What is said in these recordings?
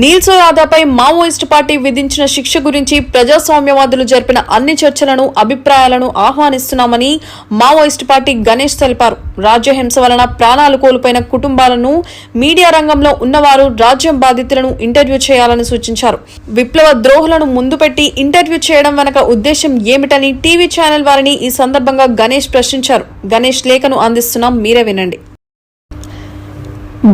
నీల్సో యాదవ్పై Maoist party విధించిన శిక్ష గురించి ప్రజాస్వామ్యవాదులు జరిపిన అన్ని చర్చలను అభిప్రాయాలను ఆహ్వానిస్తున్నామని మావోయిస్టు పార్టీ గణేష్ తెలిపారు. రాజ్యహింస వలన ప్రాణాలు కోల్పోయిన కుటుంబాలను మీడియా రంగంలో ఉన్నవారు రాజ్యం బాధితులను ఇంటర్వ్యూ చేయాలని సూచించారు. విప్లవ ద్రోహులను ముందు పెట్టి ఇంటర్వ్యూ చేయడం వెనక ఉద్దేశం ఏమిటని టీవీ ఛానల్ వారిని ఈ సందర్భంగా గణేష్ ప్రశ్నించారు. గణేష్ లేఖను అందిస్తున్నాం మీరే వినండి.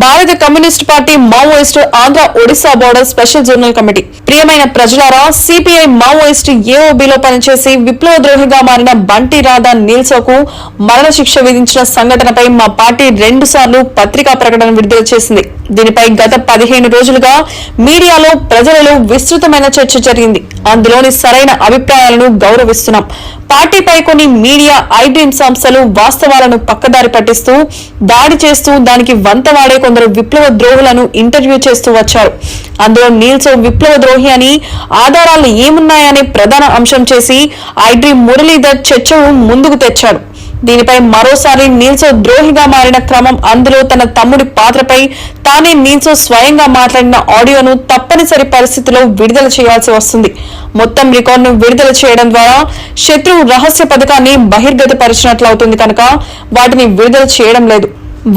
భారత communist party Maoist Andhra Odisha border special zonal committee. ప్రియమైన ప్రజలారా సిపిఐ మావోయిస్టు ఏఓబిలో పనిచేసి విప్లవ ద్రోహిగా మారిన బంటి రాధా నీల్సోకు మరణశిక్ష విధించిన సంఘటనపై మా పార్టీ రెండు సార్లు పత్రికా ప్రకటన విడుదల చేసింది. దీనిపై గత పదిహేను రోజులుగా మీడియాలో ప్రజలలో విస్తృతమైన చర్చ జరిగింది. అందులోని సరైన అభిప్రాయాలను గౌరవిస్తున్నాం. పార్టీపై కొన్ని మీడియా ఐడ్రీమ్ సంస్థలు వాస్తవాలను పక్కదారి పట్టిస్తూ దాడి చేస్తూ దానికి వంత వాడే కొందరు విప్లవ ద్రోహులను ఇంటర్వ్యూ చేస్తూ వచ్చారు. అందులో నీల్సో విప్లవ ద్రోహి అని ఆధారాలు ఏమున్నాయనే ప్రధాన అంశం చేసి ఐడ్రీ మురళీధర్ చర్చను ముందుకు తెచ్చాడు. దీనిపై మరోసారి నీల్సో ద్రోహిగా మారిన క్రమం అందులో తన తమ్ముడి పాత్రపై తానే నీల్సో స్వయంగా మాట్లాడిన ఆడియోను తప్పనిసరి పరిస్థితిలో విడుదల చేయాల్సి వస్తుంది. మొత్తం రికార్డును విడుదల చేయడం ద్వారా శత్రువు రహస్య పథకాన్ని బహిర్గతపరిచినట్లవుతుంది కనుక వాటిని విడుదల చేయడం లేదు.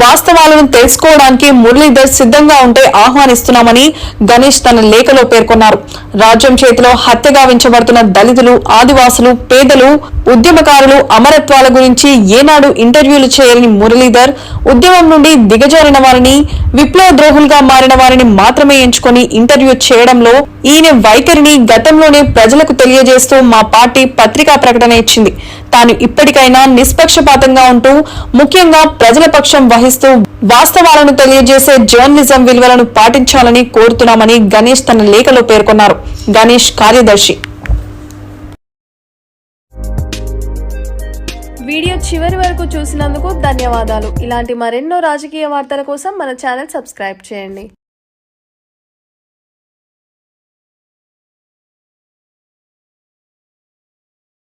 వాస్తవాలను తెలుసుకోవడానికి మురళీధర్ సిద్ధంగా ఉంటే ఆహ్వానిస్తున్నామని గణేష్ తన లేఖలో పేర్కొన్నారు. రాజ్యం చేతిలో హత్యగా వించబడుతున్న దళితులు ఆదివాసులు పేదలు ఉద్యమకారులు అమరత్వాల గురించి ఏనాడు ఇంటర్వ్యూలు చేయని మురళీధర్ ఉద్యమం నుండి దిగజారిన వారిని విప్లవ ద్రోహులుగా మారిన వారిని మాత్రమే ఎంచుకొని ఇంటర్వ్యూ చేయడంలో ఈయన వైఖరిని గతంలోనే ప్రజలకు తెలియజేస్తూ మా పార్టీ పత్రికా ప్రకటన ఇచ్చింది. తాను ఇప్పటికైనా నిష్పక్షపాతంగా ఉంటూ ముఖ్యంగా ప్రజల పక్షం గ్రహిస్తూ వాస్తవాలను తెలియజేసే జర్నలిజం విలువలను పాటించాలని కోరుతున్నామని గణేష్ తన లేఖలో పేర్కొన్నారు. గణేష్ కార్యదర్శి. వీడియో చివరి వరకు చూసినందుకు ధన్యవాదాలు. ఇలాంటి మరెన్నో రాజకీయ వార్తల కోసం మన ఛానల్ సబ్స్క్రైబ్ చేయండి.